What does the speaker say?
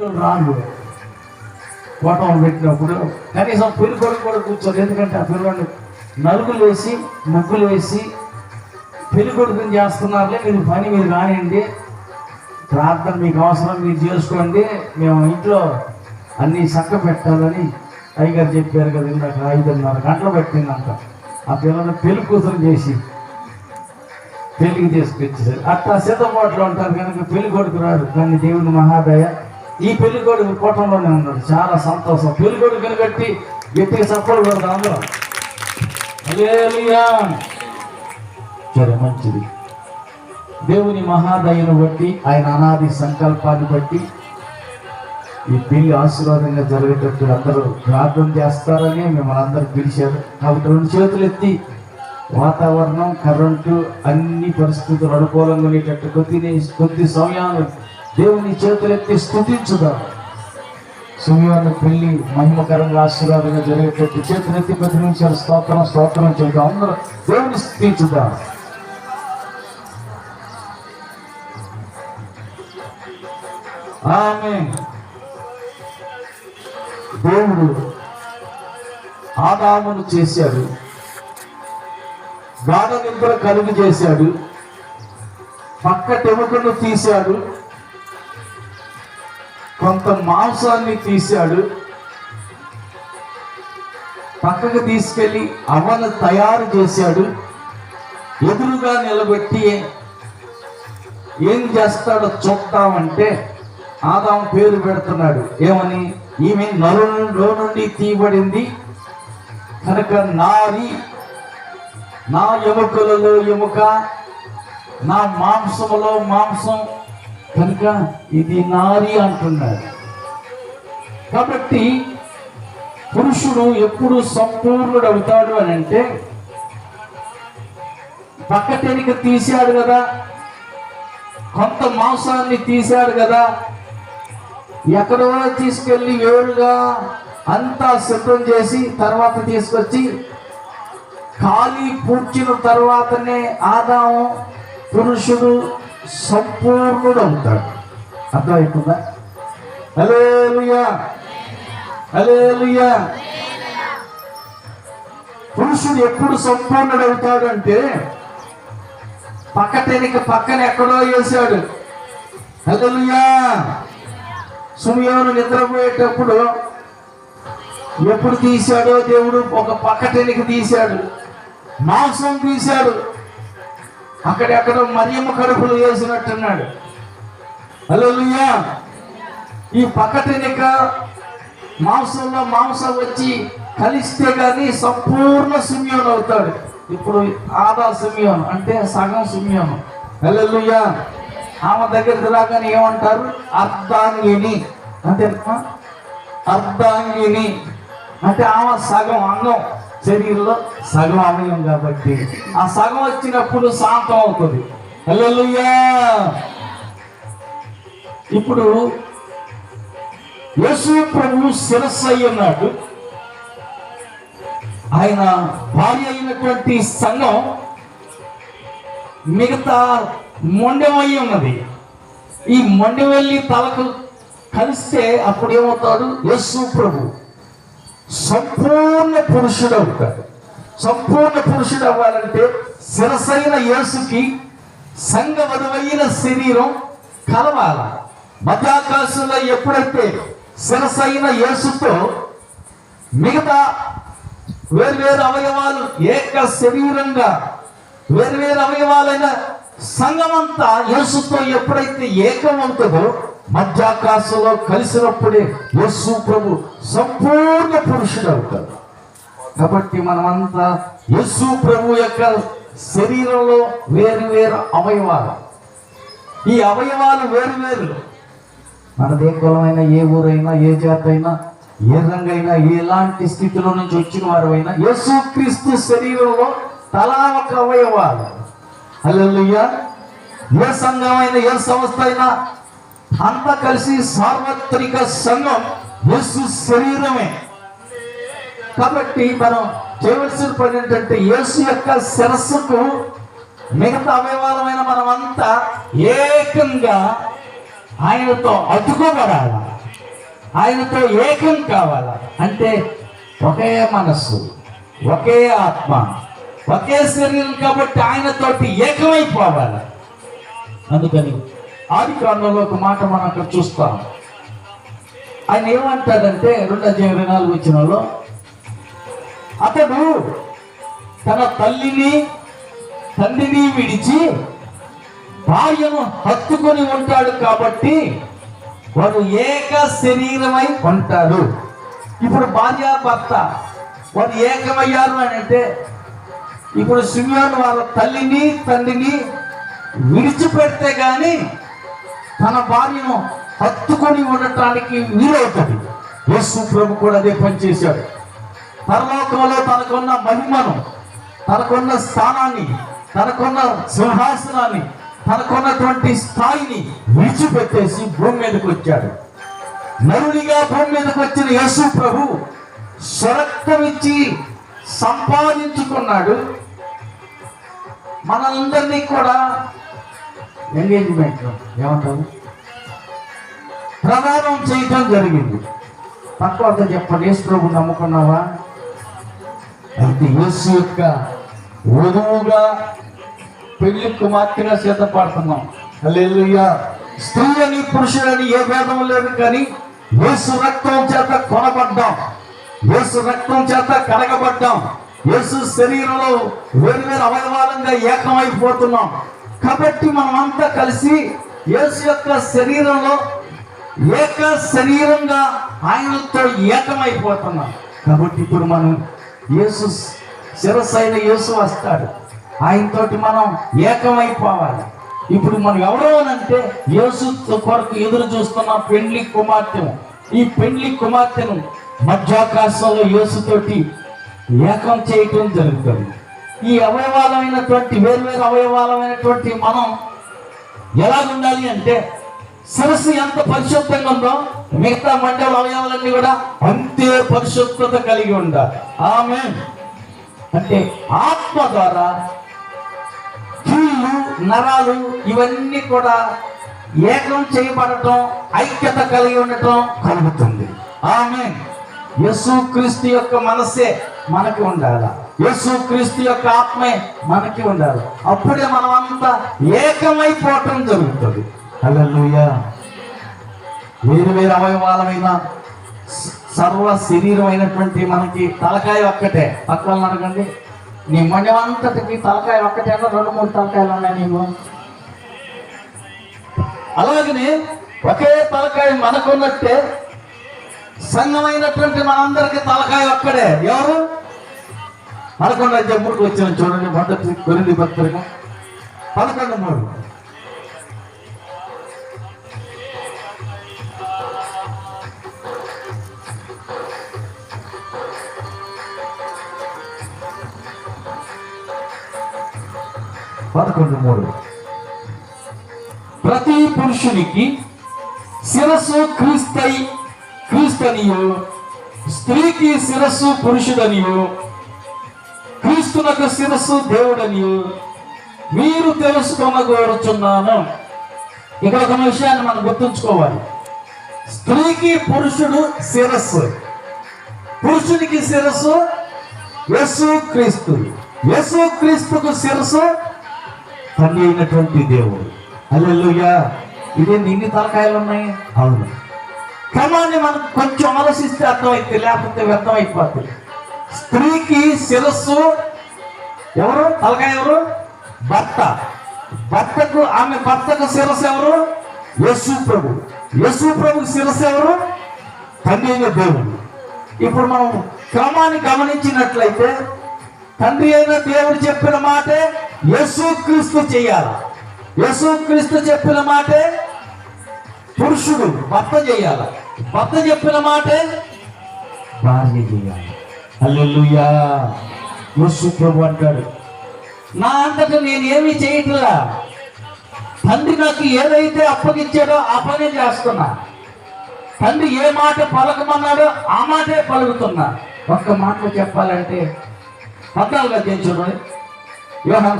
రాళ్ళు కోటం పెట్టినప్పుడు కనీసం పెళ్ళి కొడుకు కూడా కూర్చోదు ఎందుకంటే ఆ పిల్లవాడిని నలుగులు వేసి ముగ్గులు వేసి పెళ్ళి కొడుకుని చేస్తున్నారులే మీరు పని మీరు కానివ్వండి ప్రార్థన మీకు అవసరం మీరు చేసుకోండి. మేము ఇంట్లో అన్ని చక్క పెట్టాలని అయ్యగారు చెప్పారు కదా ఇందాక ఐదున్నర గంటలు పెట్టిందంట. ఆ పిల్లని పెళ్ళి కూతురు చేసి పెళ్ళికి తీసుకొచ్చేసారు. అట్లా సిద్ధపాట్లు ఉంటారు కనుక పెళ్ళి కొడుకు రాడు. కానీ దేవుని మహాదయ ఈ పెళ్ళి కొడుకు కోటంలోనే ఉన్నాడు. చాలా సంతోషం. పెళ్ళి కొడుకుని కట్టి గట్టిగా సపోర్ట్ కొడతాం అందరూ. సరే మంచిది. దేవుని మహాదయను బట్టి ఆయన అనాది సంకల్పాన్ని బట్టి ఈ పెళ్ళి ఆశీర్వాదంగా జరిగేటట్టు అందరూ ప్రార్థన చేస్తారని మిమ్మల్ని అందరూ పిలిచారు. కాబట్టి రెండు చేతులు ఎత్తి వాతావరణం కరెంటు అన్ని పరిస్థితులు అనుకూలంగా ఉండేటట్టు కొద్ది కొద్ది సమయాన్ని దేవుని చేతులెత్తి స్థుతించుదాం. సమయాన్ని పెళ్ళి మహిమకరంగా ఆశీర్వాదంగా జరిగేటట్టు చేతులెత్తి ఎత్తి నిమిషాలు స్తోత్రం స్తోత్రం చేద్దాం అందరూ దేవుని స్థుతించుదాం. ఆమె దేవుడు ఆదామును చేశాడు. గాఢ నిద్ర కలుగు చేశాడు. పక్క టెముకను తీశాడు. కొంత మాంసాన్ని తీశాడు. పక్కకు తీసుకెళ్ళి అవను తయారు చేశాడు. ఎదురుగా నిలబెట్టి ఏం చేస్తాడో చూద్దామంటే ఆదాం పేరు పెడుతున్నాడు. ఏమని? ఈమె నరులో నుండి తీయబడింది. కనుక నారి నా ఎముకలలో ఎముక నా మాంసములో మాంసం కనుక ఇది నారి అంటున్నాడు కాబట్టి పురుషుడు ఎప్పుడు సంపూర్ణుడు అవుతాడు అని అంటే పక్కటెనిక తీశాడు కదా కొంత మాంసాన్ని తీశాడు కదా ఎక్కడో తీసుకెళ్ళి వేరుగా అంతా సిద్ధం చేసి తర్వాత తీసుకొచ్చి ఖాళీ పూడ్చిన తర్వాతనే ఆదాము పురుషుడు సంపూర్ణుడు అవుతాడు అర్థమవుతుందా హలేలుయా హలేలుయా పురుషుడు ఎప్పుడు సంపూర్ణుడు అవుతాడు అంటే పక్కటెనిక పక్కన ఎక్కడో వేశాడు హల్లెలూయా! సుమయోను నిద్రపోయేటప్పుడు ఎప్పుడు తీశాడో దేవుడు ఒక పక్కటెనిక తీశాడు. మాంసం తీశాడు. అక్కడెక్కడ మరియమ్మ కడుపులు వేసినట్టున్నాడు. హల్లెలూయా. ఈ పక్కటెనిక మాంసంలో మాంసం వచ్చి కలిస్తే కానీ సంపూర్ణ సుమ్యోన్ అవుతాడు. ఇప్పుడు ఆదా సుమ్యోన్ అంటే సగం సుమ్యోన్. హల్లెలూయా. ఆమె దగ్గరికి రాగానే ఏమంటారు? అర్ధాంగిని. అంటే అర్ధాంగిని. అంటే ఆమె సగం అంగం శరీరంలో సగం అవయం కాబట్టి ఆ సగం వచ్చినప్పుడు శాంతం అవుతుంది. ఇప్పుడు యేసు ప్రభు శిరస్సు అయి ఉన్నాడు. ఆయన భార్య అయినటువంటి సంఘం మిగతా మొండెమై ఉన్నది. ఈ మొండె వెళ్ళి తలకు కలిస్తే అప్పుడు ఏమవుతాడు? యేసు ప్రభు. సంపూర్ణ పురుషుడు అవుతాడు. సంపూర్ణ పురుషుడు అవ్వాలంటే శిరసైన యేసుకి సంగవధమైన శరీరం కలవాల. మధ్యాకాశంలో ఎప్పుడైతే శిరసైన యేసుతో మిగతా వేర్వేరు అవయవాలు ఏక శరీరంగా వేర్వేరు అవయవాలైన సంఘమంతా యేసుతో ఎప్పుడైతే ఏకమవుతుందో మధ్యాకాశంలో కలిసినప్పుడే యస్సు ప్రభు సంపూర్ణ పురుషుడు అవుతాడు. కాబట్టి మనమంతా యేసు ప్రభు యొక్క శరీరంలో వేరు వేరు అవయవాలు. ఈ అవయవాలు వేరు వేరు. మనదే కులమైనా ఏ ఊరైనా ఏ జాతి అయినా ఏ రంగైనా ఎలాంటి స్థితిలో నుంచి వచ్చిన వారు అయినా యస్సు క్రీస్తు శరీరంలో తలా ఒక అవయవాలు. హల్లెలూయా. ఏ సంఘమైనా ఏ సంస్థ అయినా అంతా కలిసి సార్వత్రిక సంఘం యేసు శరీరమే. కాబట్టి మనం చేయవలసిన పని ఏంటంటే యేసు యొక్క శిరస్సుకు మిగతా అవయవాలమైన మనమంతా ఏకంగా ఆయనతో అతుకోబడాలి ఆయనతో ఏకం కావాలి. అంటే ఒకే మనస్సు ఒకే ఆత్మ ఒకే శరీరం కాబట్టి ఆయనతోటి ఏకమైపోవాలి. అందుకని ఆది కాండంలో ఒక మాట మనం అక్కడ చూస్తాం. ఆయన ఏమంటాడంటే రెండు అధ్యాయ ఇరవై నాలుగు వచ్చినలో అతడు తన తల్లిని తండ్రిని విడిచి భార్యను హత్తుకొని ఉంటాడు కాబట్టి వారు ఏక శరీరమై ఉంటారు ఇప్పుడు భార్య భర్త వారు ఏకమయ్యారు అని అంటే ఇప్పుడు సిమియోను వాళ్ళ తల్లిని తండ్రిని విడిచిపెడితే కానీ తన భార్యను హత్తుకొని ఉండటానికి వీలవుతుంది. యేసు ప్రభు కూడా అదే పని చేశాడు. పరలోకంలో తనకున్న మహిమను తనకున్న స్థానాన్ని తనకున్న సింహాసనాన్ని తనకున్నటువంటి స్థాయిని విడిచిపెట్టేసి భూమి మీదకి వచ్చాడు. నరునిగా భూమి మీదకి వచ్చిన యేసు ప్రభు స్వరక్తమిచ్చి సంపాదించుకున్నాడు. మనందరినీ కూడా ఎంగేజ్మెంట్ ఏమంటారు? ప్రదానం చేయటం జరిగింది. పక్క చెప్పండి. యేసు ప్రభు నమ్ముకున్నావా? అయితే యేసు యొక్క వధువుగా పెళ్ళి కుమార్తెగా సిద్ధపడుతున్నాం. హల్లెలూయా. స్త్రీ అని పురుషుడని ఏ భేదం లేదు కానీ యేసు రక్తం చేత కొనబడ్డాం. యేసు రక్తం చేత కడగబడ్డాం. యేసు శరీరంలో వేరు వేరు అవయవాలంగా ఏకమైపోతున్నాం. కాబట్టి మనమంతా కలిసి యేసు యొక్క శరీరంలో ఏక శరీరంగా ఆయనతో ఏకమైపోతున్నాం. కాబట్టి ఇప్పుడు మనం యేసు శిరస్సు అయిన యేసు వస్తాడు. ఆయనతోటి మనం ఏకమైపోవాలి. ఇప్పుడు మనం ఎవరో అంటే యేసు కొరకు ఎదురు చూస్తున్న పెండ్లి కుమార్తెను. ఈ పెండ్లి కుమార్తెను మధ్యాకాశంలో యేసుతోటి ఏకం చేయటం జరుగుతుంది. ఈ అవయవాలమైనటువంటి వేర్వేరు అవయవాలమైనటువంటి మనం ఎలా ఉండాలి అంటే సరస్సు ఎంత పరిశుద్ధంగా ఉందో మిగతా మండల అవయవాలన్నీ కూడా అంతే పరిశుద్ధత కలిగి ఉండాలి. ఆమె అంటే ఆత్మ ద్వారా కీళ్ళు నరాలు ఇవన్నీ కూడా ఏకం చేయబడటం ఐక్యత కలిగి ఉండటం కలుగుతుంది. ఆమె యేసుక్రీస్తు యొక్క మనస్సే మనకి ఉండాలి? యేసు క్రీస్తు యొక్క ఆత్మే మనకి ఉండాలి. అప్పుడే మనం అంతా ఏకమైపోవటం జరుగుతుంది. హల్లెలూయా. వేరు వేరు అవయవాలమైన సర్వ శరీరం అయినటువంటి మనకి తలకాయ ఒక్కటే. పక్కన అడగండి. నీ మొండం అంతటికి తలకాయ ఒక్కటే రెండు మూడు తలకాయలు ఉన్నాయి నీకు అలాగనే ఒకే తలకాయ మనకున్నట్టే సంఘమైనటువంటి మనందరికి తలకాయ ఒక్కడే ఎవరు? పదకొండు జమ్ముడికి వచ్చిన చూడండి మొదటి కొరింది పత్రిక పదకొండు మూడు. పదకొండు మూడు. ప్రతి పురుషునికి శిరస్సు క్రీస్తై క్రీస్తనియు స్త్రీకి శిరస్సు పురుషుడనియు క్రీస్తునకు శిరస్సు దేవుడని మీరు తెలుసుకొన కోరుచున్నాను ఇక్కడ ఒక విషయాన్ని మనం గుర్తుంచుకోవాలి. స్త్రీకి పురుషుడు శిరస్సు. పురుషునికి శిరస్సు యస్సు క్రీస్తు యస్సు క్రీస్తుకు శిరస్సు తండ్రి అయినటువంటి దేవుడు. అల్లెలుయ్యా ఇదే నిన్ని తలకాయలు ఉన్నాయి అవును. క్రమాన్ని మనం కొంచెం ఆలోచిస్తే అర్థమైతే లేకపోతే వ్యర్థం అయిపోతుంది స్త్రీకి శిరస్సు ఎవరు? తలకాయ ఎవరు? భర్త. భర్తకు ఆమె భర్తకు శిరస్సు ఎవరు? యశు ప్రభు. యశు ప్రభు శిరస్సు ఎవరు? తండ్రి అయిన దేవుడు. ఇప్పుడు మనం క్రమాన్ని గమనించినట్లయితే తండ్రి అయిన దేవుడు చెప్పిన మాటే యశు క్రీస్తు చేయాలి. యశు క్రీస్తు చెప్పిన మాటే పురుషుడు భర్త చేయాలి. భర్త చెప్పిన మాటే భార్య చేయాలి. అల్లెలుయా యేసు ప్రభు అంటాడు. నా అంతటా నేను ఏమీ చేయట్లా? తండ్రి నాకు ఏదైతే అప్పగించాడో ఆ పనే చేస్తున్నా. తండ్రి ఏ మాట పలకమన్నాడో ఆ మాటే పలుకుతున్నా. ఒక్క మాట చెప్పాలంటే పద్నాలుగు అధ్యయనం చూడండి. యోహాను